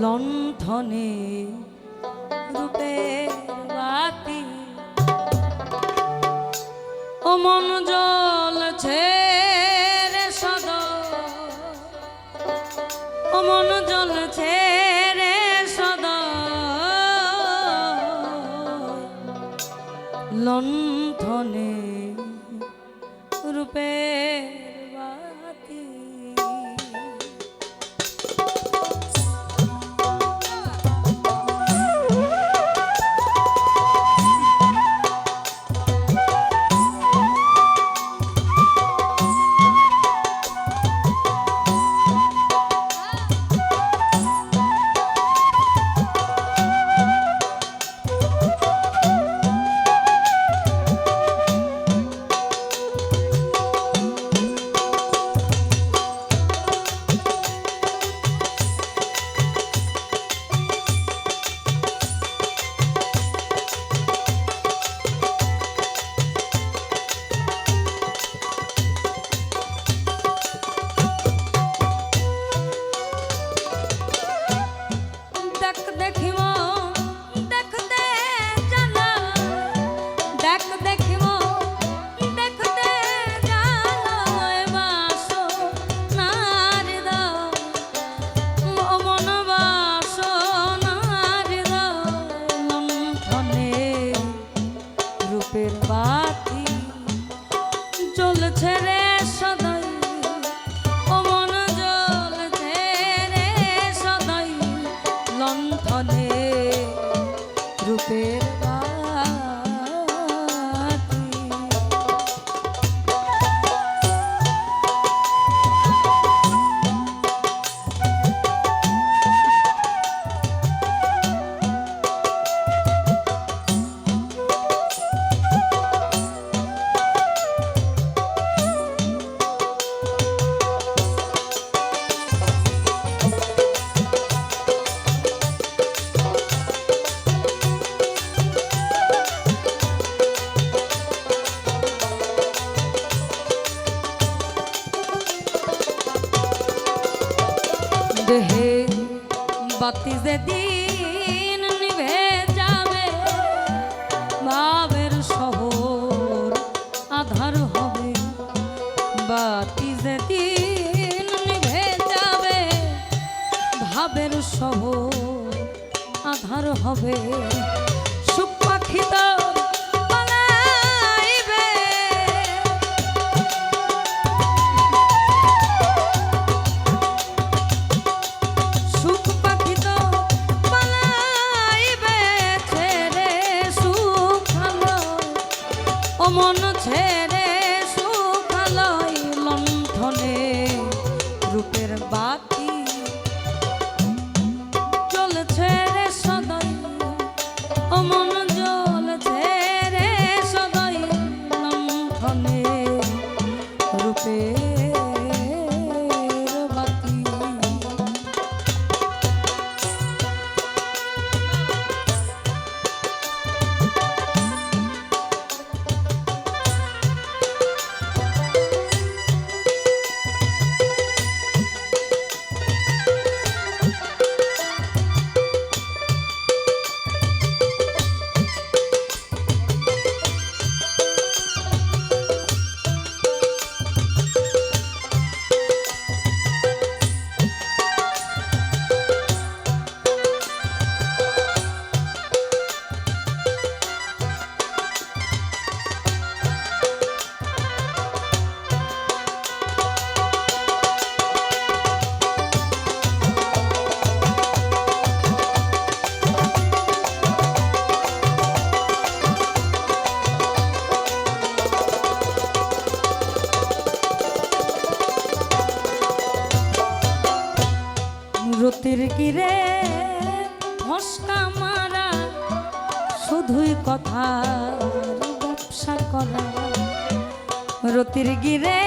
লণ্ঠনে রূপের বাতি। ও মন জ্বলছে রে সদ ও মন জ্বলছে রে সদ লণ্ঠনে বাতি যে দিন নিভে যাবে। ভাবের শহর আধার হবে। বাতি যে দিন নিভে যাবে। ভাবের শহর আধার হবে। ব্যবসা করা রতির গিরে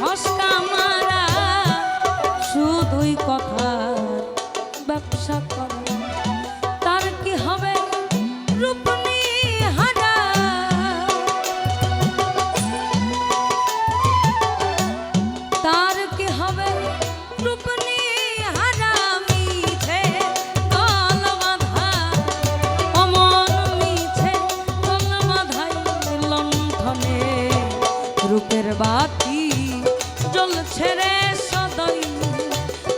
ফসকা মারা শুধুই কথা ব্যবসা করা। বাতি জল ছেড়ে সদয়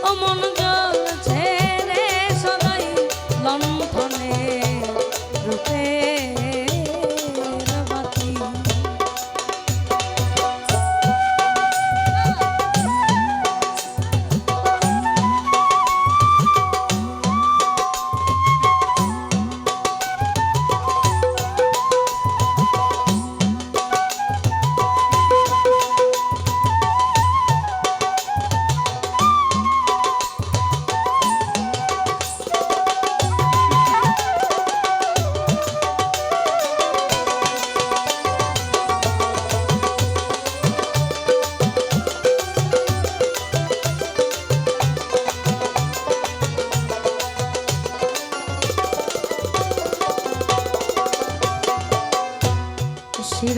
অমন জল ছেড়ে সদয় লণ্ঠনে রূপে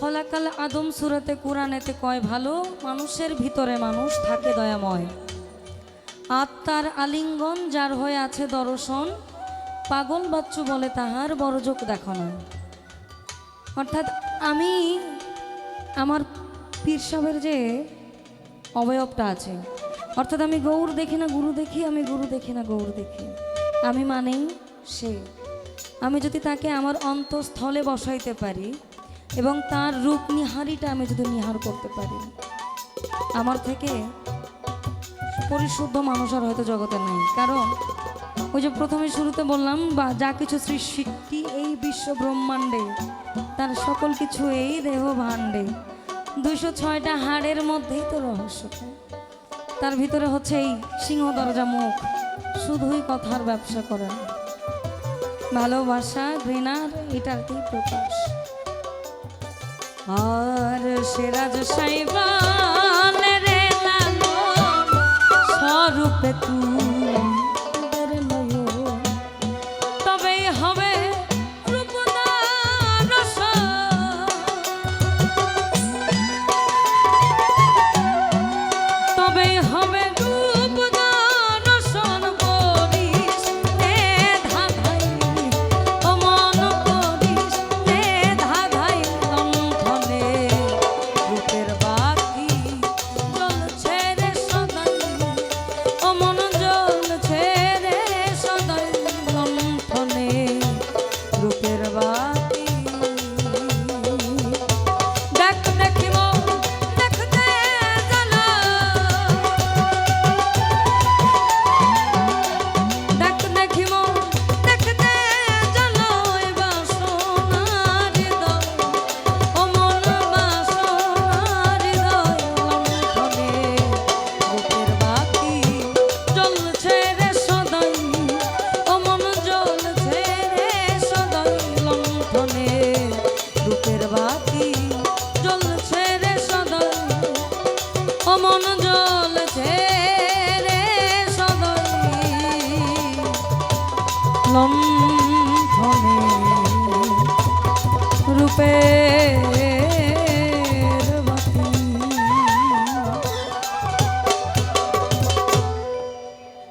ফলাকাল আদম সুরাতে কোরআনেতে কয়, ভালো মানুষের ভিতরে মানুষ থাকে দয়াময়। আত্মার আলিঙ্গন যার হয়ে আছে দর্শন, পাগল বাচ্চু বলে তাহার বড়যোগ দেখো না অর্থাৎ আমি, আমার পীর সাহেবের যে অবয়বটা আছে, অর্থাৎ আমি গৌর দেখি না, গুরু দেখি, আমি গুরু দেখি না, গৌর দেখি। আমি মানেই সে। আমি যদি তাকে আমার অন্তঃস্থলে বসাইতে পারি এবং তার রূপ নিহারিটা আমি যদি নিহার করতে পারি। আমার থেকে পরিশুদ্ধ মানুষ আর হয়তো জগতে নাই। কারণ ওই যে প্রথমে শুরুতে বললাম, বা যা কিছু সৃষ্টি এই বিশ্ব ব্রহ্মাণ্ডে, তার সকল কিছু এই দেহ ভাণ্ডে দুইশো ছয়টা হাড়ের মধ্যেই তো রহস্য। তার ভিতরে হচ্ছে এই সিংহ দরজা মুখ, শুধুই কথার ব্যবসা করা। ভালোবাসা ঘৃণার কি প্রকাশ। আর সেরাজ সাইবান রে লাল স্বরূপে তুদের লণ্ঠনে রূপে